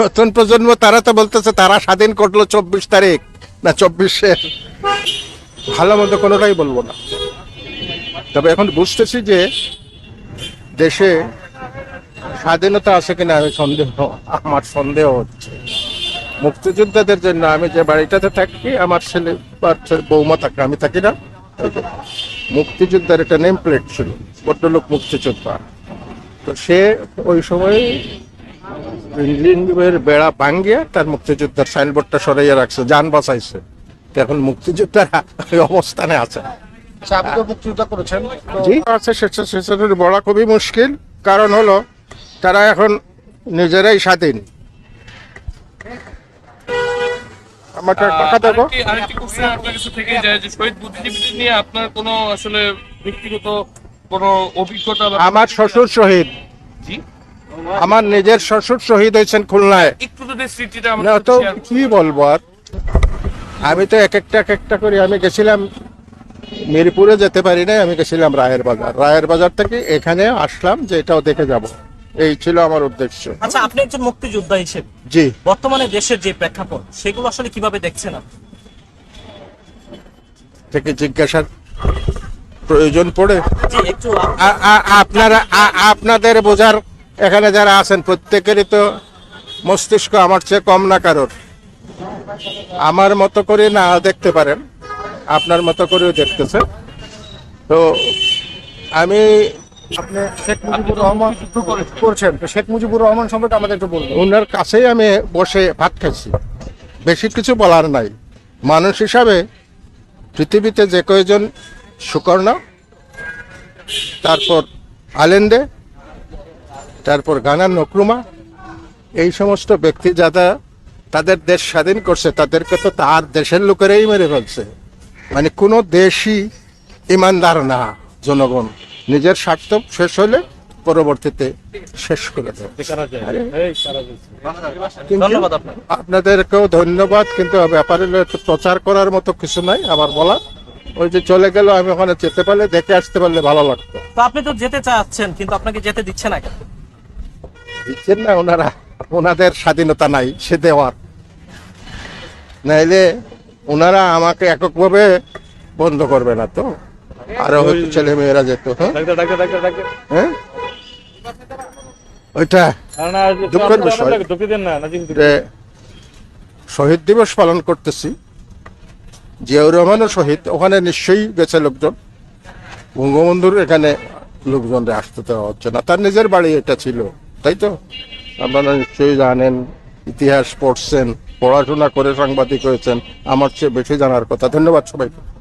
নতুন প্রজন্ম তারা তো বলতেছে, তারা স্বাধীন করল চব্বিশ তারিখ, না চব্বিশের। ভালো মন্দ কোনোটাই বলব না। তবে এখন বুঝতেছি যে দেশে স্বাধীনতা আছে কিনা আমি সন্দেহ, আমার সন্দেহ হচ্ছে। মুক্তিযোদ্ধাদের জন্য আমি যে বাড়িটাতে থাকি, আমার ছেলে বৌমা থাকে, আমি থাকি না। মুক্তিযোদ্ধার একটা নেম প্লেট ছিল, ভদ্রলোক মুক্তিযোদ্ধা। তো সে ওই সময় বেড়া ভাঙ্গিয়া তার মুক্তিযোদ্ধার সাইনবোর্ডটা সরাইয়া রাখছে যান বাঁচাইছে। এখন মুক্তিযোদ্ধার ওই অবস্থানে আছে। আচ্ছা, আছে বলা খুবই মুশকিল। কারণ হলো তারা এখন নিজেরাই স্বাধীন। আমাকে কথা দেবো। আরেকটি আরেকটি কোশ্চেন আপনার কাছে থেকে যায় যে শহীদ বুদ্ধিজীবীদের নিয়ে আপনার কোনো আসলে ব্যক্তিগত কোনো অভিজ্ঞতা আমার শ্বশুর শহীদ। জি? আমার নিজের শ্বশুর শহীদ হয়েছেন খুলনায়। একটু যদি স্মৃতিটা না তো কি বলব আর? আমি তো এক একটা এক একটা করে আমি গেছিলাম মিরপুরে যেতে পারি নাই আমি গেছিলাম রায়ের বাজার। রায়ের বাজার থেকে এখানে আসলাম যে এটাও দেখে যাব। এই ছিল আমার উদ্দেশ্য। আচ্ছা আপনি একজন মুক্তিযোদ্ধা হিসেবে। জি। বর্তমানে দেশের যে প্রেক্ষাপট সেগুলো আসলে কীভাবে দেখছেন আপনি? থেকে জিজ্ঞাসার প্রয়োজন পড়ে। আপনারা আপনাদের বোঝার এখানে যারা আছেন প্রত্যেকেরই তো মস্তিষ্ক আমার চেয়ে কম না কারোর। আমার মতো করে না দেখতে পারেন, আপনার মতো করেও দেখতেছে তো আমি আপনি শেখ মুজিবুর রহমান করছেন শেখ মুজিবুর রহমান সম্পর্কে আমাদের একটু বলবেন ওনার কাছেই আমি বসে ভাত খাইছি। বেশি কিছু বলার নাই। মানুষ হিসাবে পৃথিবীতে যে কয়জন সুকর্ণ, তারপর আলেন্দে তারপর গানার নকরুমা এই সমস্ত ব্যক্তি যারা তাদের দেশ স্বাধীন করছে তাদেরকে তো তার দেশের লোকেরাই মেরে ফেলছে। মানে কোনো দেশই ইমানদার না জনগণ। নিজের স্বার্থ শেষ হলে পরবর্তীতে শেষ করে দেয়। ধন্যবাদ আপনাদেরকেও ধন্যবাদ কিন্তু ব্যাপারে প্রচার করার মতো কিছু নাই আমার বলা ওই যে চলে গেল আমি ওখানে যেতে পারলে দেখে আসতে পারলে ভালো লাগতো। তো আপনি তো যেতে চাচ্ছেন কিন্তু আপনাকে যেতে দিচ্ছে না কেন? দিচ্ছেন না ওনারা ওনাদের স্বাধীনতা নাই সে দেওয়ার। নাইলে ওনারা আমাকে এককভাবে বন্ধ করবে না তো? আরও হয়তো ছেলে মেয়েরা যেত হ্যাঁ? হ্যাঁ? ওইটা দুঃখের বিষয়। শহীদ দিবস পালন করতেছি। জিয়াউর রহমানও শহীদ ওখানে নিশ্চয়ই গেছে লোকজন। বঙ্গবন্ধুর এখানে লোকজনরা আসতে দেওয়া হচ্ছে না। তার নিজের বাড়ি এটা ছিল। তাই তো? আপনারা নিশ্চয়ই জানেন, ইতিহাস পড়ছেন, পড়াশোনা করে সাংবাদিক হয়েছেন, আমার চেয়ে বেশি জানার কথা। ধন্যবাদ সবাইকে।